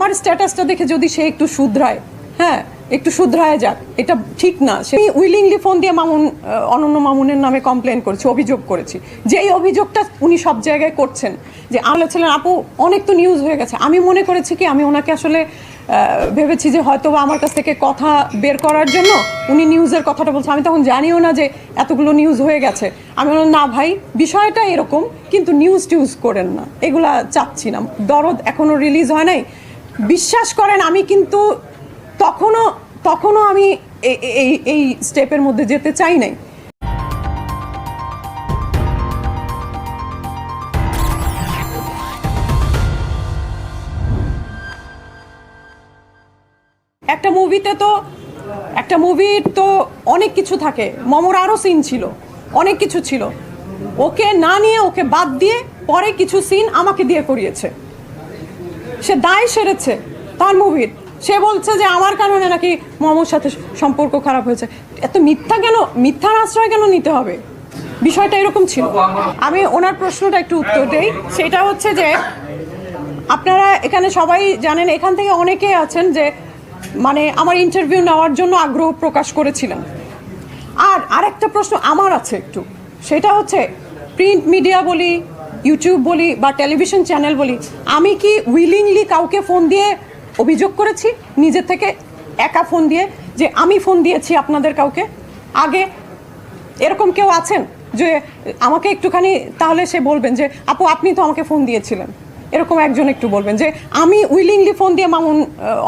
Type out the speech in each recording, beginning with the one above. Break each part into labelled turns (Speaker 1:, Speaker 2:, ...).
Speaker 1: আমার স্ট্যাটাসটা দেখে যদি সে একটু শুধরায় হ্যাঁ একটু শুধরায় যাক, এটা ঠিক না। সে উইলিংলি ফোন দিয়ে মামুন অনন্য মামুনের নামে কমপ্লেন করেছি, অভিযোগ করেছি। যে এই অভিযোগটা উনি সব জায়গায় করছেন, যে আমরা ছিলেন আপু, অনেক তো নিউজ হয়ে গেছে। আমি মনে করেছি কি, আমি ওনাকে আসলে ভেবেছি যে হয়তো আমার কাছ থেকে কথা বের করার জন্য উনি নিউজের কথাটা বলছে। আমি তখন জানিও না যে এতগুলো নিউজ হয়ে গেছে। আমি বললাম, না ভাই, বিষয়টা এরকম, কিন্তু নিউজ টিউজ করেন না। এগুলা চাচ্ছি না। দরদ এখনও রিলিজ হয় নাই। বিশ্বাস করেন, আমি কিন্তু তখনও তখনও আমি এই এই স্টেপের মধ্যে যেতে চাই নাই। একটা মুভিতে তো, একটা মুভির তো অনেক কিছু থাকে। মমর আরও সিন ছিল, অনেক কিছু ছিল। ওকে না নিয়ে ওকে বাদ দিয়ে পরে কিছু সিন আমাকে দিয়ে করিয়েছে। সে দায় সেরেছে তার মুভির। সে বলছে যে আমার কারণে নাকি মমর সাথে সম্পর্ক খারাপ হয়েছে। এত মিথ্যা কেন, মিথ্যার আশ্রয় কেন নিতে হবে? বিষয়টা এরকম ছিল। আমি ওনার প্রশ্নটা একটু উত্তর দেই। সেটা হচ্ছে যে, আপনারা এখানে সবাই জানেন, এখান থেকে অনেকে আছেন যে মানে আমার ইন্টারভিউ নেওয়ার জন্য আগ্রহ প্রকাশ করেছিলেন। আর আরেকটা প্রশ্ন আমার আছে একটু। সেটা হচ্ছে প্রিন্ট মিডিয়া বলি ইউটিউব বলি বা টেলিভিশন চ্যানেল বলি, আমি কি উইলিংলি কাউকে ফোন দিয়ে অভিযোগ করেছি? নিজের থেকে একা ফোন দিয়ে যে আমি ফোন দিয়েছি আপনাদের কাউকে? আগে এরকম কেউ আছেন যে আমাকে একটুখানি তাহলে সে বলবেন যে, আপু, আপনি তো আমাকে ফোন দিয়েছিলেন। এরকম একজন একটু বলবেন যে, আমি উইলিংলি ফোন দিয়ে মামুন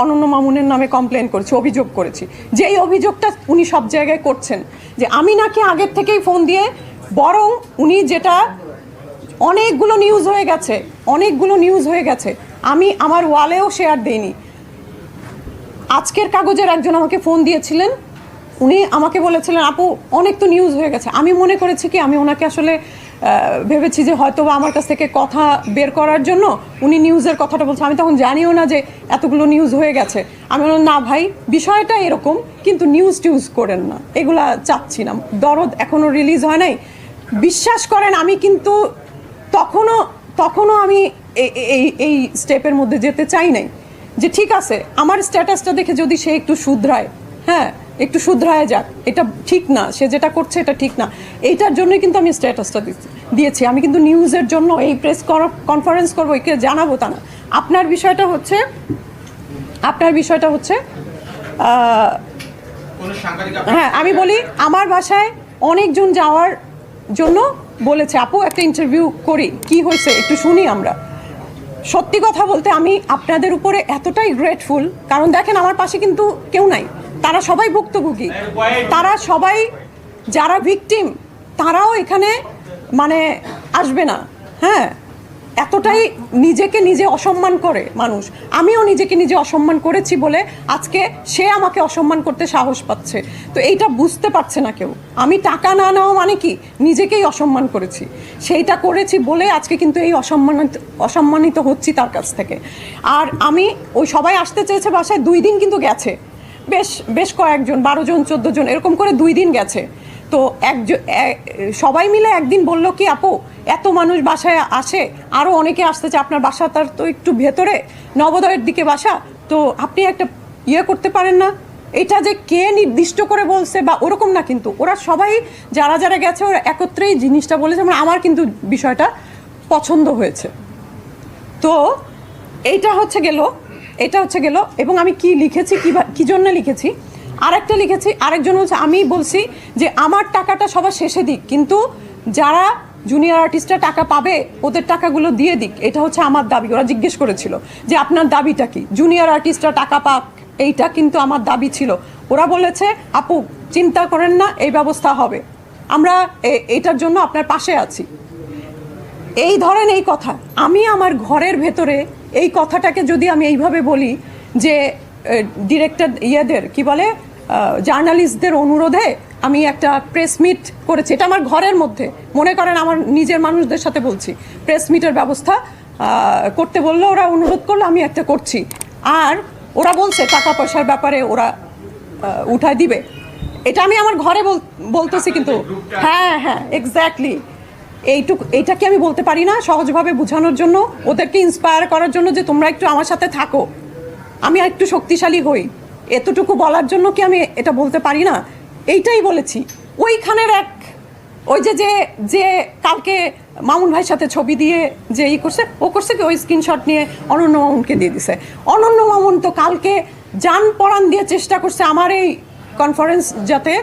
Speaker 1: অনন্য মামুনের নামে কমপ্লেন করেছি, অভিযোগ করেছি। যে এই অভিযোগটা উনি সব জায়গায় করছেন যে, আমি নাকি আগের থেকেই ফোন দিয়ে বরং উনি যেটা অনেকগুলো নিউজ হয়ে গেছে, অনেকগুলো নিউজ হয়ে গেছে। আমি আমার ওয়ালেও শেয়ার দিইনি। আজকের কাগজের একজন আমাকে ফোন দিয়েছিলেন। উনি আমাকে বলেছিলেন, আপু, অনেক তো নিউজ হয়ে গেছে। আমি মনে করেছি কি, আমি ওনাকে আসলে ভেবেছি যে হয়তো বা আমার কাছ থেকে কথা বের করার জন্য উনি নিউজের কথাটা বলছে। আমি তখন জানিও না যে এতগুলো নিউজ হয়ে গেছে। আমি বললাম, না ভাই, বিষয়টা এরকম, কিন্তু নিউজ টিউজ করেন না। এগুলা চাচ্ছি না। দরদ এখনও রিলিজ হয় নাই। বিশ্বাস করেন, আমি কিন্তু তখনও তখনও আমি এই এই স্টেপের মধ্যে যেতে চাই নাই। যে ঠিক আছে আমার স্ট্যাটাসটা দেখে যদি সে একটু শুধরায় হ্যাঁ একটু শুধরায় যাক এটা ঠিক না সে যেটা করছে এটা ঠিক না এইটার জন্যই কিন্তু আমি স্ট্যাটাসটা দিচ্ছি দিয়েছি। আমি কিন্তু নিউজের জন্য এই প্রেস কনফারেন্স করব একে জানাব তা না। আপনার বিষয়টা হচ্ছে আপনার বিষয়টা হচ্ছে হ্যাঁ আমি বলি আমার বাসায় অনেকজন যাওয়ার জন্য বলেছে, আপু, একটা ইন্টারভিউ করি, কি হয়েছে? একটু শুনি আমরা। সত্যি কথা বলতে আমি আপনাদের উপরে এতটাই গ্রেটফুল কারণ দেখেন আমার পাশে কিন্তু কেউ নাই। তারা সবাই ভুক্তভোগী। তারা সবাই যারা ভিকটিম তারাও এখানে মানে আসবে না। হ্যাঁ? এতটাই নিজেকে নিজে অসম্মান করে মানুষ। আমিও নিজেকে নিজে অসম্মান করেছি বলে আজকে সে আমাকে অসম্মান করতে সাহস পাচ্ছে। তো এইটা বুঝতে পারছে না কেউ। আমি টাকা না নেওয়া মানে কি? নিজেকেই অসম্মান করেছি। সেইটা করেছি বলে আজকে কিন্তু এই অসম্মানিত অসম্মানিত হচ্ছি তার কাছ থেকে। আর আমি ওই সবাই আসতে চেয়েছে বাসায় দুই দিন কিন্তু গেছে। বেশ বেশ কয়েকজন, বারো জন, চোদ্দ জন, এরকম করে দুই দিন গেছে। তো একজন, এ- সবাই মিলে একদিন বলল কি, আপু, এত মানুষ বাসায় আসে আরও অনেকে আসতেছে, আপনার বাসা তার তো একটু ভেতরে, নবোদয়ের দিকে বাসা, তো আপনি একটা ইয়ে করতে পারেন না? এটা যে কে নির্দিষ্ট করে বলছে বা ওরকম না কিন্তু, ওরা সবাই যারা যারা গেছে, ওরা একত্রেই জিনিসটা বলেছে মানে আমার কিন্তু বিষয়টা পছন্দ হয়েছে। তো এইটা হচ্ছে গেল, এটা হচ্ছে গেল, এবং আমি কি লিখেছি, কি কী জন্য লিখেছি? আরেকটা লিখেছি, আরেকজন হচ্ছে আমি বলছি যে আমার টাকাটা সবার শেষে দিক, কিন্তু যারা জুনিয়র আর্টিস্টরা টাকা পাবে, ওদের টাকাগুলো দিয়ে দিক। এটা হচ্ছে আমার দাবি, ওরা জিজ্ঞেস করেছিল যে আপনার দাবিটা কি? জুনিয়র আর্টিস্টরা টাকা পাক, এইটা কিন্তু আমার দাবি ছিল। ওরা বলেছে, আপু, চিন্তা করেন না, এই ব্যবস্থা হবে। আমরা এটার জন্য আপনার পাশে আছি। এই ধরেন এই কথা। আমি আমার ঘরের ভেতরে এই কথাটাকে যদি আমি এইভাবে বলি যে ডিরেক্টর ইয়েদের, কি বলে জার্নালিস্টদের অনুরোধে আমি একটা প্রেস মিট করেছি। এটা আমার ঘরের মধ্যে। মনে করেন আমার নিজের মানুষদের সাথে বলছি। প্রেস মিটের ব্যবস্থা করতে বলল, ওরা অনুরোধ করল, আমি একটা করছি। আর ওরা বলছে, টাকা পয়সার ব্যাপারে ওরা উঠায় দিবে। এটা আমি আমার ঘরে বল- বলতেছি কিন্তু হ্যাঁ হ্যাঁ এক্স্যাক্টলি এইটুকু এইটা কি আমি বলতে পারি না সহজভাবে বোঝানোর জন্য, ওদেরকে ইন্সপায়ার করার জন্য যে তোমরা একটু আমার সাথে থাকো। আমি একটু শক্তিশালী হই। এতটুকু বলার জন্য কি আমি এটা বলতে পারি না? এইটাই বলেছি। ওইখানের এক, ওই যে যে যে কালকে মামুন ভাইয়ের সাথে ছবি দিয়ে যে ই করছে, ও করছে কি, ওই স্ক্রিনশট নিয়ে অনন্য মামুনকে দিয়ে দিছে। অনন্য মামুন তো কালকে যান পরাণ দিয়ে চেষ্টা করছে আমার এই কনফারেন্স যাতে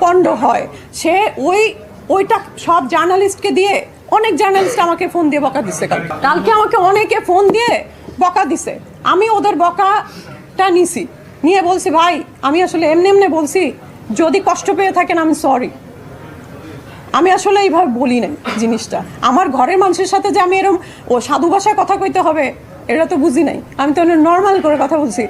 Speaker 1: পণ্ড হয়। সে ওই, ওইটা সব জার্নালিস্টকে দিয়ে, অনেক জার্নালিস্ট আমাকে ফোন দিয়ে বকা দিছে কালকে। কালকে আমাকে অনেকে ফোন দিয়ে বকা দিছে। আমি ওদের বকাটা নিছি। নিয়ে বলছি, ভাই, আমি আসলে এমনি এমনি বলছি, যদি কষ্ট পেয়ে থাকেন আমি সরি আমি আসলে এইভাবে বলি নাই জিনিসটা। আমার ঘরের মানুষের সাথে যে আমি এরম, ও সাধু ভাষায় কথা কইতে হবে, এটা তো বুঝি নাই। আমি তো নর্মাল করে কথা বলছি।